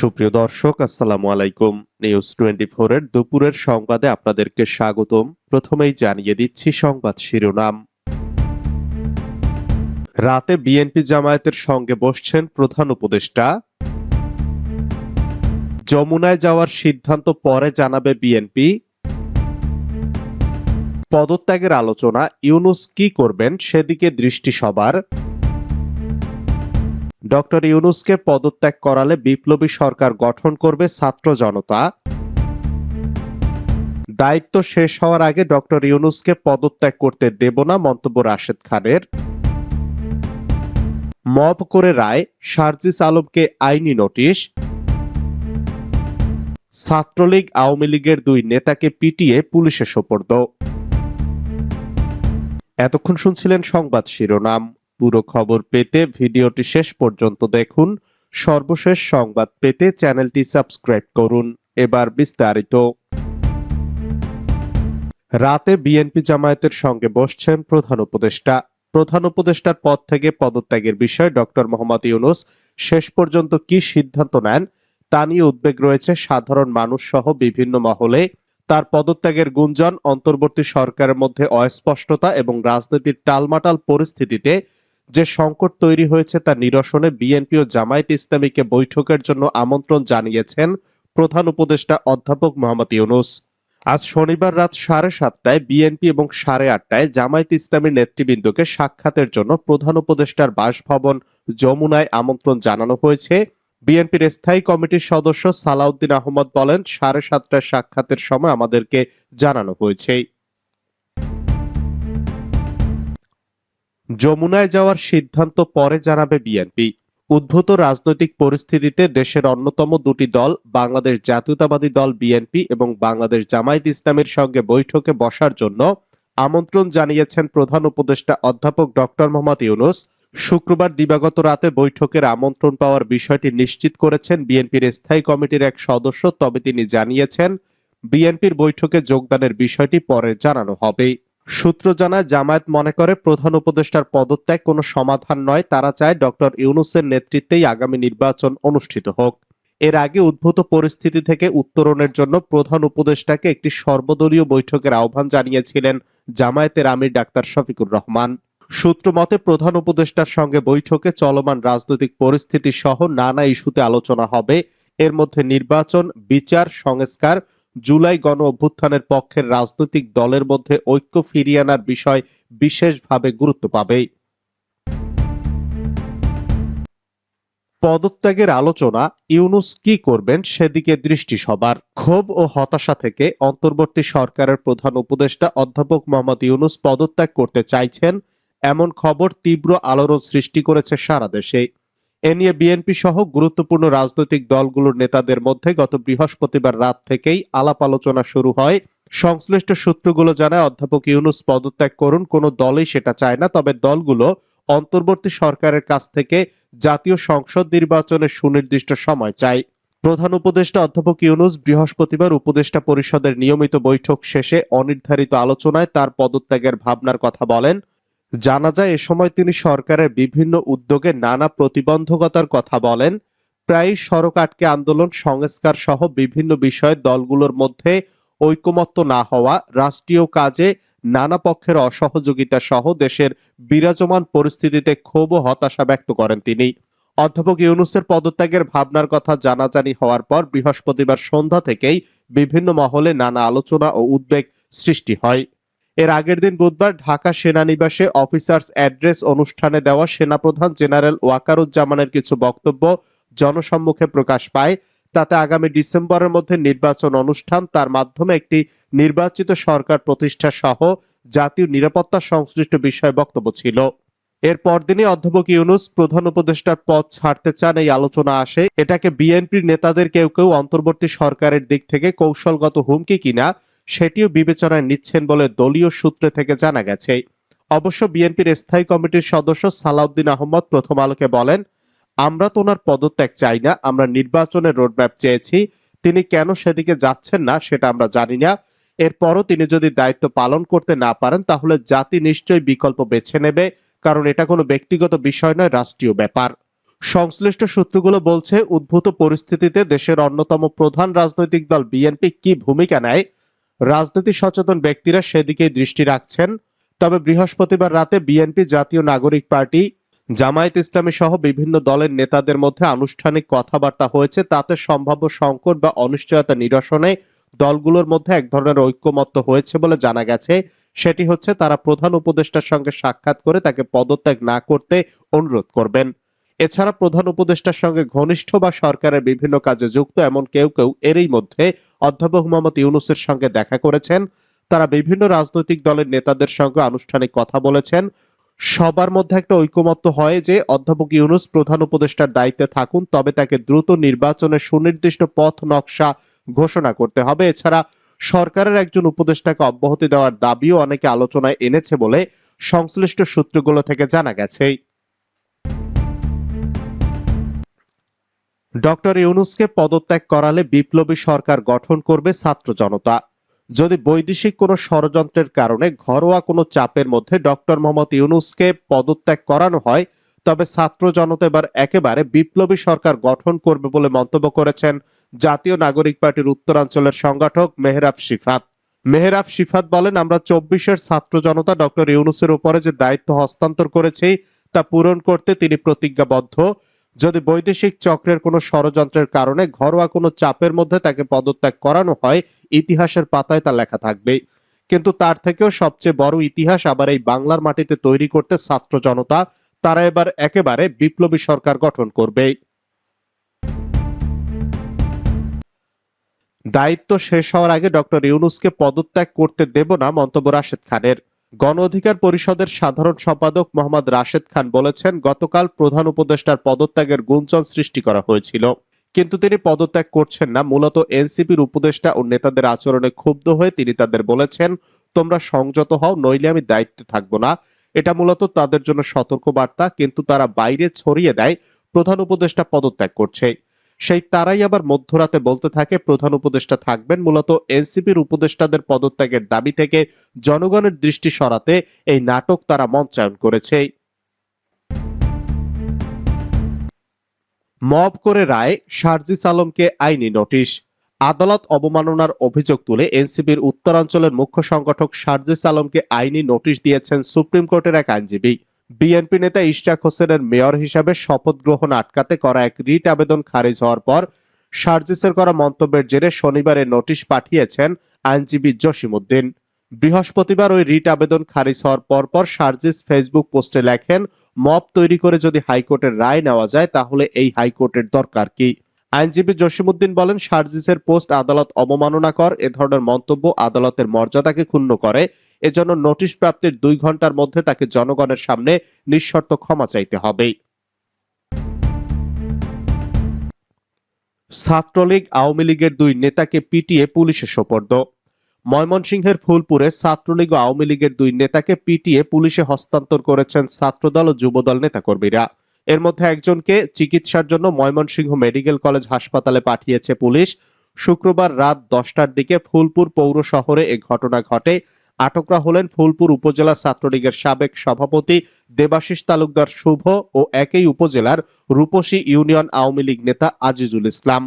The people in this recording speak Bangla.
সুপ্রিয় দর্শক, আসসালামু আলাইকুম। নিউজ টোয়েন্টি এর দুপুরের সংবাদে আপনাদেরকে স্বাগতম। প্রথমেই জানিয়ে দিচ্ছি সংবাদ শিরোনাম। রাতে বিএনপি জামায়াতের সঙ্গে বসছেন প্রধান উপদেষ্টা। যমুনায় যাওয়ার সিদ্ধান্ত পরে জানাবে বিএনপি। পদত্যাগের আলোচনা, ইউনুস কি করবেন সেদিকে দৃষ্টি সবার। ডক্টর ইউনুসকে পদত্যাগ করালে বিপ্লবী সরকার গঠন করবে ছাত্র জনতা। দায়িত্ব শেষ হওয়ার আগে ডক্টর ইউনুসকে পদত্যাগ করতে দেব না মন্তব্য রাশেদ খানের। মব করে রায় শারজিস আলমকে আইনি নোটিশ। ছাত্রলীগ আওয়ামী লীগের দুই নেতাকে পিটিয়ে পুলিশে সোপর্দ। এতক্ষণ শুনছিলেন সংবাদ শিরোনাম। পুরো খবর পেতে ভিডিওটি শেষ পর্যন্ত দেখুন। সর্বশেষ সংবাদ পেতে চ্যানেলটি সাবস্ক্রাইব করুন। এবার বিস্তারিত। রাতে বিএনপি জামায়াতের সঙ্গে বসছেন প্রধান উপদেষ্টা। প্রধান উপদেষ্টার পদ থেকে পদত্যাগের বিষয়ে ডক্টর মোহাম্মদ ইউনুস শেষ পর্যন্ত কি সিদ্ধান্ত নেন তা নিয়ে উদ্বেগ রয়েছে সাধারণ মানুষ সহ বিভিন্ন মহলে। তার পদত্যাগের গুঞ্জন অন্তর্বর্তী সরকারের মধ্যে অস্পষ্টতা এবং রাজনীতির টালমাটাল পরিস্থিতিতে যে সংকট তৈরি হয়েছে তা নিরসনে বিএনপি ও জামায়াত ইসলামীকে বৈঠকের জন্য আমন্ত্রণ জানিয়েছেন প্রধান উপদেষ্টা অধ্যাপক মোহাম্মদ ইউনুস। আজ শনিবার রাত সাড়ে সাতটায় বিএনপি এবং সাড়ে আটটায় জামায়াত ইসলামীর নেতৃবৃন্দকে সাক্ষাতের জন্য প্রধান উপদেষ্টার বাসভবন যমুনায় আমন্ত্রণ জানানো হয়েছে। বিএনপির স্থায়ী কমিটির সদস্য সালাউদ্দিন আহমদ বলেন, সাড়ে সাতটায় সাক্ষাতের সময় আমাদেরকে জানানো হয়েছে। যমুনায় যাওয়ার সিদ্ধান্ত পরে জানাবে বিএনপি। উদ্ভূত রাজনৈতিক পরিস্থিতিতে দেশের অন্যতম দুটি দল, বাংলাদেশ জাতীয়তাবাদী দল বিএনপি এবং বাংলাদেশ জামায়াত ইসলামের সঙ্গে বৈঠকে বসার জন্য আমন্ত্রণ জানিয়েছেন প্রধান উপদেষ্টা অধ্যাপক ডক্টর মোহাম্মদ ইউনুস। শুক্রবার দিবাগত রাতে বৈঠকের আমন্ত্রণ পাওয়ার বিষয়টি নিশ্চিত করেছেন বিএনপির স্থায়ী কমিটির এক সদস্য, তবে তিনি জানিয়েছেন, বিএনপির বৈঠকে যোগদানের বিষয়টি পরে জানানো হবে। সূত্র জানায় জামায়াত মনে করে প্রধান উপদেষ্টার পদত্যাগ কোনো সমাধান নয়, তারা চায় ডক্টর ইউনুসের নেতৃত্বেই আগামী নির্বাচন অনুষ্ঠিত হোক। এর আগে উদ্ভূত পরিস্থিতি থেকে উত্তরণের জন্য প্রধান উপদেষ্টাকে একটি সর্বদলীয় বৈঠকের আহ্বান জানিয়েছিলেন জামায়াতের আমির ডাক্তার শফিকুর রহমান। সূত্র মতে, প্রধান উপদেষ্টার সঙ্গে বৈঠকে চলমান রাজনৈতিক পরিস্থিতি সহ নানা ইস্যুতে আলোচনা হবে। এর মধ্যে নির্বাচন, বিচার, সংস্কার জুলাই গণ অভ্যুত্থানের পক্ষের রাজনৈতিক দলের মধ্যে ঐক্য ফিরিয়ে আনার বিষয় বিশেষভাবে গুরুত্ব পাবে। পদত্যাগের আলোচনা, ইউনুস কি করবেন সেদিকে দৃষ্টি সবার। ক্ষোভ ও হতাশা থেকে অন্তর্বর্তী সরকারের প্রধান উপদেষ্টা অধ্যাপক মোহাম্মদ ইউনুস পদত্যাগ করতে চাইছেন, এমন খবর তীব্র আলোড়ন সৃষ্টি করেছে সারা দেশে। এ নিয়ে বিএনপি সহ গুরুত্বপূর্ণ রাজনৈতিক দলগুলোর নেতাদের মধ্যে গত বৃহস্পতিবার রাত থেকেই আলাপ আলোচনা শুরু হয়। সংশ্লিষ্ট সূত্রগুলো জানায়, অধ্যাপক ইউনুস পদত্যাগ করুন, কোনো দলই সেটা চায় না, তবে দলগুলো অন্তর্বর্তী সরকারের কাছ থেকে জাতীয় সংসদ নির্বাচনের সুনির্দিষ্ট সময় চায়। প্রধান উপদেষ্টা অধ্যাপক ইউনুস বৃহস্পতিবার উপদেষ্টা পরিষদের নিয়মিত বৈঠক শেষে অনির্ধারিত আলোচনায় তার পদত্যাগের ভাবনার কথা বলেন। জানা যায়, এ সময় তিনি সরকারের বিভিন্ন উদ্যোগে নানা প্রতিবন্ধকতার কথা বলেন। প্রায় সড়ক আটকে আন্দোলন, সংস্কার সহ বিভিন্ন বিষয়ে দলগুলোর মধ্যে ঐকমত্য না হওয়া, রাষ্ট্রীয় কাজে নানা পক্ষের অসহযোগিতা সহ দেশের বিরাজমান পরিস্থিতিতে ক্ষোভ ও হতাশা ব্যক্ত করেন তিনি। অধ্যাপক ইউনুসের পদত্যাগের ভাবনার কথা জানাজানি হওয়ার পর বৃহস্পতিবার সন্ধ্যা থেকেই বিভিন্ন মহলে নানা আলোচনা ও উদ্বেগ সৃষ্টি হয়। এর আগের দিন বুধবার ঢাকা সেনানিবাসে অফিসার্স অ্যাড্রেস অনুষ্ঠানে দেওয়া সেনাপ্রধান জেনারেল ওয়াকারুজ্জামানের কিছু বক্তব্য জনসম্মুখে প্রকাশ পায়। তাতে আগামী ডিসেম্বরের মধ্যে নির্বাচন অনুষ্ঠান, তার মাধ্যমে একটি নির্বাচিত সরকার প্রতিষ্ঠা সহ জাতীয় নিরাপত্তা সংশ্লিষ্ট বিষয়ে বক্তব্য ছিল। এর পরদিনই অধ্যাপক ইউনুস প্রধান উপদেষ্টার পদ ছাড়তে চান এই আলোচনা আসে। এটাকে বিএনপির নেতাদের কেউ কেউ অন্তর্বর্তী সরকারের দিক থেকে কৌশলগত হুমকি কিনা সেটিও বিবেচনায় নিচ্ছেন বলে দলীয় সূত্রে থেকে জানা গেছে। অবশ্য বিএনপির স্থায়ী কমিটির সদস্য সালাউদ্দিন আহমদ প্রথম আলোকে বলেন, আমরা তো ওনার পদত্যাগ চাই না, আমরা নির্বাচনের রোডম্যাপ চেয়েছি, তিনি কেন সেদিকে যাচ্ছেন না সেটা আমরা জানি না। এরপরও তিনি যদি দায়িত্ব পালন করতে না পারেন, তাহলে জাতি নিশ্চয়ই বিকল্প বেছে নেবে, কারণ এটা কোনো ব্যক্তিগত বিষয় নয়, রাষ্ট্রীয় ব্যাপার। সংশ্লিষ্ট সূত্রগুলো বলছে, উদ্ভূত পরিস্থিতিতে দেশের অন্যতম প্রধান রাজনৈতিক দল বিএনপি কি ভূমিকা নেয় রাজনীতি সচেতন ব্যক্তিরা সেদিকেই দৃষ্টি রাখছেন। তবে বৃহস্পতিবার রাতে বিএনপি জাতীয় নাগরিক পার্টি, জামায়াত ইসলামী সহ বিভিন্ন দলের নেতাদের মধ্যে আনুষ্ঠানিক কথাবার্তা হয়েছে। তাতে সম্ভাব্য সংকট বা অনিশ্চয়তা নিরসনে দলগুলোর মধ্যে এক ধরনের ঐক্যমত্য হয়েছে বলে জানা গেছে। সেটি হচ্ছে তারা প্রধান উপদেষ্টার সঙ্গে সাক্ষাৎ করে তাকে পদত্যাগ না করতে অনুরোধ করবেন। এছাড়া প্রধান উপদেষ্টার সঙ্গে ঘনিষ্ঠ বা সরকারের বিভিন্ন কাজে যুক্ত এমন কেউ কেউ এরই মধ্যে অধ্যাপক মোহাম্মদ ইউনুসের সঙ্গে দেখা করেছেন। তারা বিভিন্ন রাজনৈতিক দলের নেতাদের সঙ্গে আনুষ্ঠানিক কথা বলেছেন। সবার মধ্যে একটা ঐকমত্য হয় যে অধ্যাপক ইউনুস প্রধান উপদেষ্টার দায়িত্বে থাকুন, তবে তাকে দ্রুত নির্বাচনের সুনির্দিষ্ট পথ নকশা ঘোষণা করতে হবে। এছাড়া সরকারের একজন উপদেষ্টাকে অব্যাহতি দেওয়ার দাবিও অনেকে আলোচনায় এনেছে বলে সংশ্লিষ্ট সূত্রগুলো থেকে জানা গেছে। ডক্টর ইউনুসকে পদত্যাগ করালে বিপ্লবী সরকার গঠন করবে ছাত্র জনতা। যদি বৈদেশিক কোনো ষড়যন্ত্রের কারণে ঘরোয়া কোনো চাপের মধ্যে ডক্টর মোহাম্মদ ইউনুসকে পদত্যাগ করানো হয়, তবে ছাত্র জনতা এবার একেবারে বিপ্লবী সরকার গঠন করবে বলে মন্তব্য করেছেন জাতীয় নাগরিক পার্টির উত্তরাঞ্চলের সংগঠক মেহরাব শিফাত। মেহরাব শিফাত বলেন, আমরা চব্বিশের ছাত্র জনতা ডক্টর ইউনুসের উপরে যে দায়িত্ব হস্তান্তর করেছি তা পূরণ করতে তিনি প্রতিজ্ঞাবদ্ধ। যদি বৈদেশিক চক্রের কোনো ষড়যন্ত্রের কারণে ঘরোয়া কোনো চাপের মধ্যে তাকে পদত্যাগ করানো হয়, ইতিহাসের পাতায় তা লেখা থাকবে। কিন্তু তার থেকেও সবচেয়ে বড় ইতিহাস আবার এই বাংলার মাটিতে তৈরি করতে ছাত্র জনতা, তারা এবার একেবারে বিপ্লবী সরকার গঠন করবে। দায়িত্ব শেষ হওয়ার আগে ডক্টর ইউনুসকে পদত্যাগ করতে দেব না মন্তব্য রাশেদ খানের। গণ অধিকার পরিষদের সাধারণ সম্পাদক মোহাম্মদ রাশেদ খান বলেছেন, গতকাল প্রধান উপদেষ্টার পদত্যাগের গুঞ্জন সৃষ্টি করা হয়েছিল। কিন্তু তিনি পদত্যাগ করছেন না। মূলত এনসিপির উপদেষ্টা ও নেতাদের আচরণে ক্ষুব্ধ হয়ে তিনি তাদের বলেছেন, তোমরা সংযত হও, নইলে আমি দায়িত্বে থাকব না। এটা মূলত তাদের জন্য সতর্ক বার্তা কিন্তু তারা বাইরে ছড়িয়ে দেয়। প্রধান উপদেষ্টা পদত্যাগ করছে। সেই তারাই আবার মধ্যরাতে বলতে থাকে, প্রধান উপদেষ্টা থাকবেন। মূলত এনসিপির উপদেষ্টাদের পদত্যাগের দাবি থেকে জনগণের দৃষ্টি সরাতে এই নাটক তারা মঞ্চায়ন করেছে। মব করে রায় শারজিস আলমকে আইনি নোটিশ। আদালত অবমাননার অভিযোগ তুলে এনসিপির উত্তরাঞ্চলের মুখ্য সংগঠক শারজিস আলমকে আইনি নোটিশ দিয়েছেন সুপ্রিম কোর্টের এক আইনজীবী। বিএনপি নেতা ইশরাক হোসেনের মেয়র হিসাবে শপথ গ্রহণ আটকাতে করা এক রিট আবেদন খারিজ হওয়ার পর সার্জিসের করা মন্তব্যের জেরে শনিবারে নোটিশ পাঠিয়েছেন আইনজীবী জসিমউদ্দিন। বৃহস্পতিবার ওই রিট আবেদন খারিজ হওয়ার পরপর সার্জিস ফেসবুক পোস্টে লেখেন, মব তৈরি করে যদি হাইকোর্টের রায় নেওয়া যায়, তাহলে এই হাইকোর্টের দরকার কি? আইনজীবী জসিমউদ্দিন বলেন শারজিসের পোস্ট আদালত অবমাননাকর, এ ধরনের মন্তব্য আদালতের মর্যাদাকে ক্ষুণ্ণ করে। এজন্য নোটিশ প্রাপ্তির দুই ঘণ্টার মধ্যে তাকে জনগণের সামনে নিঃশর্ত ক্ষমা চাইতে হবে। ছাত্রলীগ আওয়ামী লীগের দুই নেতাকে পিটিয়ে পুলিশে সোপর্দ। ময়মনসিংহের ফুলপুরে ছাত্রলীগ ও আওয়ামী লীগের দুই নেতাকে পিটিয়ে পুলিশে হস্তান্তর করেছেন ছাত্রদল ও যুবদল নেতাকর্মীরা। এর মধ্যে একজনকে চিকিৎসার জন্য ময়মনসিংহ মেডিকেল কলেজ হাসপাতালে পাঠিয়েছে পুলিশ। শুক্রবার রাত দশটার দিকে ফুলপুর পৌর শহরে এ ঘটনা ঘটে। আটকরা হলেন ফুলপুর উপজেলা ছাত্রলীগের সাবেক সভাপতি দেবাশিস তালুকদার শুভ ও একই উপজেলার রূপসী ইউনিয়ন আওয়ামী লীগ নেতা আজিজুল ইসলাম।